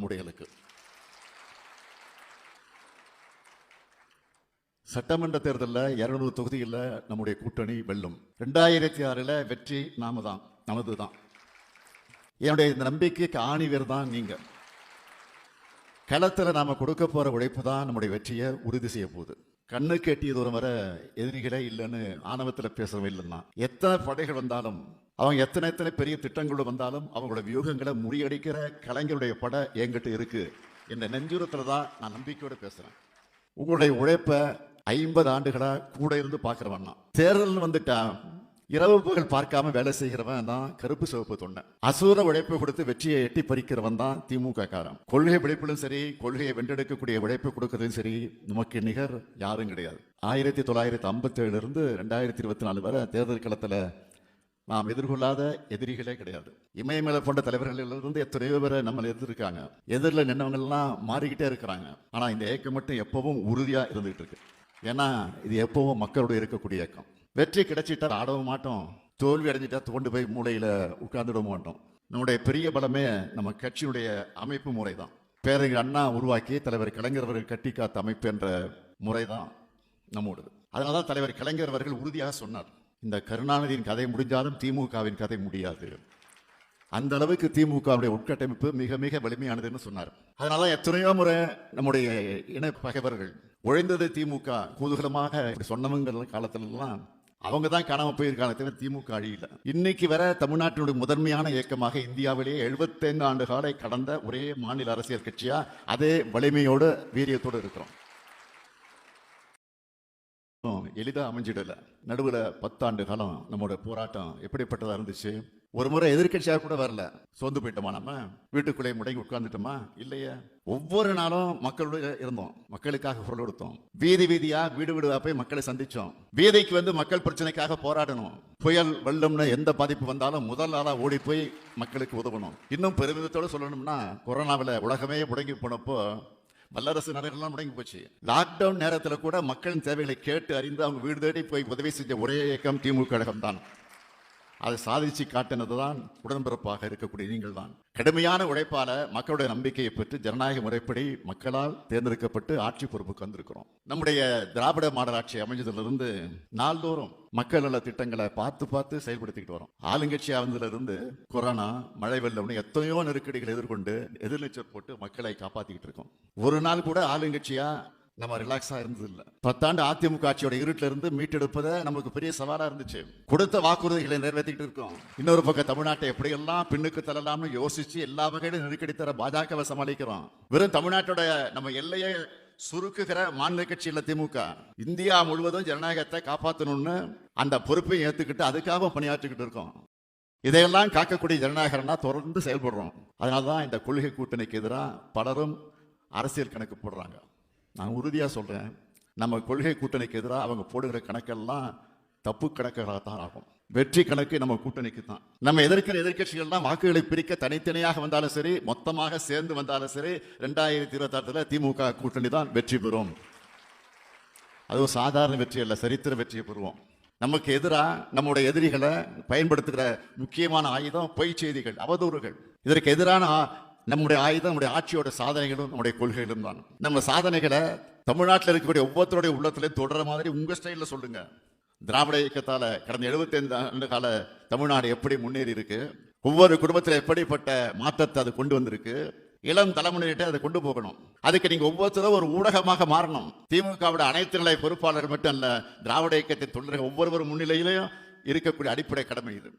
நம்முடைய சட்டமன்ற தேர்தலில் இருநூறு தொகுதியில் நம்முடைய கூட்டணி வெல்லும். ரெண்டாயிரத்தி ஆறில் வெற்றி நாம தான் நமது தான். என்னுடைய இந்த நம்பிக்கைக்கு ஆணிவர் தான் நீங்க. களத்தில் நாம கொடுக்க போற உழைப்பு தான் நம்முடைய வெற்றியை உறுதி செய்ய போகுது. கண்ணு எட்டிய தூரம் வர எதிரிகளே இல்லைன்னு ஆணவத்தில் பேசவே இல்லைன்னா எத்தனை படைகள் வந்தாலும் அவங்க எத்தனை எத்தனை பெரிய திட்டங்கள் வந்தாலும் அவங்களோட வியூகங்களை முறியடிக்கிற கலைஞருடைய படம் என்கிட்ட இருக்குது இந்த நெஞ்சுரத்தில் தான் நான் நம்பிக்கையோடு பேசுகிறேன் உங்களுடைய உழைப்பை ஐம்பது ஆண்டுகளாக கூட இருந்து பார்க்குறவன் தான். தேர்தல் வந்துட்டான். இரவு பகல் பார்க்காம வேலை செய்கிறவன் தான் கருப்பு சிவப்பு தொண்டை அசூர உழைப்பு கொடுத்து வெற்றியை எட்டி பறிக்கிறவன் தான் திமுக காரன் கொள்கை விளைப்பிலும் சரி கொள்கையை வென்றெடுக்கக்கூடிய உழைப்பு கொடுக்கறதும் சரி நமக்கு நிகர் யாரும் கிடையாது. ஆயிரத்தி தொள்ளாயிரத்தி ஐம்பத்தேழுலேருந்து ரெண்டாயிரத்தி இருபத்தி நாலு வரை தேர்தல் களத்தில் நாம் எதிர்கொள்ளாத எதிரிகளே கிடையாது. இமயமலை போன்ற தலைவர்களிலிருந்து எத்தனையோ பேரை நம்ம எதிர்த்திருக்காங்க. எதிரில் நின்னவங்கள்லாம் மாறிக்கிட்டே இருக்கிறாங்க. ஆனால் இந்த இயக்கம் மட்டும் எப்பவும் உறுதியாக இருந்துகிட்டு இருக்கு. ஏன்னா இது எப்பவும் மக்களுடைய இருக்கக்கூடிய இயக்கம். வெற்றி கிடைச்சிட்டா ஆடவும் மாட்டோம். தோல்வி அடைஞ்சிட்டா தோண்டு போய் மூளையில் உட்கார்ந்துட மாட்டோம். நம்முடைய பெரிய பலமே நம்ம கட்சியுடைய அமைப்பு முறை தான் பேரறிஞர் அண்ணா உருவாக்கி தலைவர் கலைஞர் அவர்கள் கட்டி காத்த அமைப்பு என்ற முறை தான் நம்மோடது. அதனால தான் தலைவர் கலைஞர் அவர்கள் உறுதியாக சொன்னார். இந்த கருணாநிதியின் கதை முடிஞ்சாலும் திமுகவின் கதை முடியாது. அந்த அளவுக்கு திமுகவுடைய உட்கட்டமைப்பு மிக மிக வலிமையானதுன்னு சொன்னார். அதனால எத்தனையோ முறை நம்முடைய இன பகைவர்கள் உழைந்தது திமுக கூதுகலமாக சொன்னவங்க காலத்திலலாம் அவங்க தான் காணாமல் போயிருக்காங்க தவிர திமுக அழியில. இன்னைக்கு வர தமிழ்நாட்டினுடைய முதன்மையான இயக்கமாக இந்தியாவிலேயே 75 ஆண்டு காலை கடந்த ஒரே மாநில அரசியல் கட்சியா அதே வலிமையோடு வீரியத்தோடு இருக்கிறோம். எளிதாக அமைஞ்சிடலை. நடுவில் பத்தாண்டு காலம் நம்மளோட போராட்டம் எப்படிப்பட்டதாக இருந்துச்சு? ஒரு முறை எதிர்கட்சியாக கூட வரல. சோர்ந்து போயிட்டோமா நம்ம? வீட்டுக்குள்ளே முடங்கி உட்கார்ந்துட்டோமா? இல்லையே. ஒவ்வொரு நாளும் மக்களோட இருந்தோம். மக்களுக்காக குரல் கொடுத்தோம். வீதி வீதியா வீடு வீடுவா போய் மக்களை சந்திச்சோம். வீதிக்கு வந்து மக்கள் பிரச்சனைக்காக போராடணும். புயல் வெள்ளம்னு எந்த பாதிப்பு வந்தாலும் முதல் நாளாக ஓடி போய் மக்களுக்கு உதவணும். இன்னும் பெருமிதத்தோடு சொல்லணும்னா கொரோனாவில் உலகமே முடங்கி போனப்போ வல்லரசு நாடுகள்லாம் முடங்கி போச்சு. லாக்டவுன் நேரத்தில் கூட மக்களின் தேவைகளை கேட்டு அறிந்து அவங்க வீடு தேடி போய் உதவி செஞ்ச ஒரே இயக்கம் திமுக கழகம் தான் அதை சாதிச்சு காட்டினது தான் உடன்பிறப்பாக இருக்கக்கூடிய நீங்கள் தான் கடுமையான உழைப்பால மக்களுடைய நம்பிக்கையை பெற்று ஜனநாயக முறைப்படி மக்களால் தேர்ந்தெடுக்கப்பட்டு ஆட்சி பொறுப்புக்கு வந்திருக்கிறோம். நம்முடைய திராவிட மாடல் ஆட்சி அமைஞ்சதிலிருந்து நாள்தோறும் மக்கள் நல திட்டங்களை பார்த்து பார்த்து செயல்படுத்திக்கிட்டு வரோம். ஆளுங்கட்சி இருந்து கொரோனா மழை வெள்ளம்னு எத்தனையோ நெருக்கடிகளை எதிர்கொண்டு எதிர்நீச்சல் போட்டு மக்களை காப்பாத்திக்கிட்டு இருக்கோம். ஒரு நாள் கூட ஆளுங்கட்சியா நம்ம ரிலாக்ஸாக இருந்தது இல்லை பத்தாண்டு அதிமுக ஆட்சியோட இருட்டில் இருந்து மீட்டெடுப்பதை நமக்கு பெரிய சவாலாக இருந்துச்சு. கொடுத்த வாக்குறுதிகளை நிறைவேற்றிட்டு இருக்கோம். இன்னொரு பக்கம் தமிழ்நாட்டை எப்படியெல்லாம் பின்னுக்கு தள்ளலாம்னு யோசிச்சு எல்லா வகையிலும் நெருக்கடி தர பாஜகவை சமாளிக்கிறோம். வெறும் தமிழ்நாட்டோட நம்ம எல்லையை சுருக்குகிற மாநில கட்சியில் திமுக. இந்தியா முழுவதும் ஜனநாயகத்தை காப்பாற்றணும்னு அந்த பொறுப்பை ஏற்றுக்கிட்டு அதுக்காக பணியாற்றிக்கிட்டு இருக்கோம். இதையெல்லாம் காக்கக்கூடிய ஜனநாயகம்னா தொடர்ந்து செயல்படுறோம். அதனால தான் இந்த கொள்கை கூட்டணிக்கு எதிராக பலரும் அரசியல் கணக்கு போடுறாங்க. நான் உறுதியாக சொல்கிறேன் நம்ம கொள்கை கூட்டணிக்கு எதிராக அவங்க போடுகிற கணக்கெல்லாம் தப்பு கணக்குகளாக தான் ஆகும். வெற்றி கணக்கு நம்ம கூட்டணிக்கு தான். நம்ம எதிர்க்கிற எதிர்கட்சிகள்லாம் வாக்குகளை பிரிக்க தனித்தனியாக வந்தாலும் சரி மொத்தமாக சேர்ந்து வந்தாலும் சரி ரெண்டாயிரத்தி இருபத்தாறுல திமுக கூட்டணி தான் வெற்றி பெறும். அதுவும் சாதாரண வெற்றி அல்ல சரித்திர வெற்றியை பெறுவோம். நமக்கு எதிராக நம்முடைய எதிரிகளை பயன்படுத்துகிற முக்கியமான ஆயுதம் பொய் செய்திகள் அவதூறுகள். இதற்கு எதிரான நம்முடைய ஆயுதம் நம்முடைய ஆட்சியோட சாதனைகளும் நம்முடைய கொள்கைகளும் தான். நம்ம சாதனைகளை தமிழ்நாட்டில் இருக்கக்கூடிய ஒவ்வொருத்தருடைய உள்ளத்திலே தொடர மாதிரி உங்கள் ஸ்டைலில் சொல்லுங்க. திராவிட இயக்கத்தால் கடந்த 75 ஆண்டு கால தமிழ்நாடு எப்படி முன்னேறி இருக்கு? ஒவ்வொரு குடும்பத்தில் எப்படிப்பட்ட மாற்றத்தை அது கொண்டு வந்திருக்கு? இளம் தலைமுறையிட்ட அதை கொண்டு போகணும். அதுக்கு நீங்க ஒவ்வொருத்தரும் ஒரு ஊடகமாக மாறணும். திமுகவோட அனைத்து நிலை பொறுப்பாளர் மட்டும் அல்ல திராவிட இயக்கத்தின் தொண்டர்கள் ஒவ்வொருவரும் முன்னிலையிலையும் இருக்கக்கூடிய அடிப்படை கடமை இது.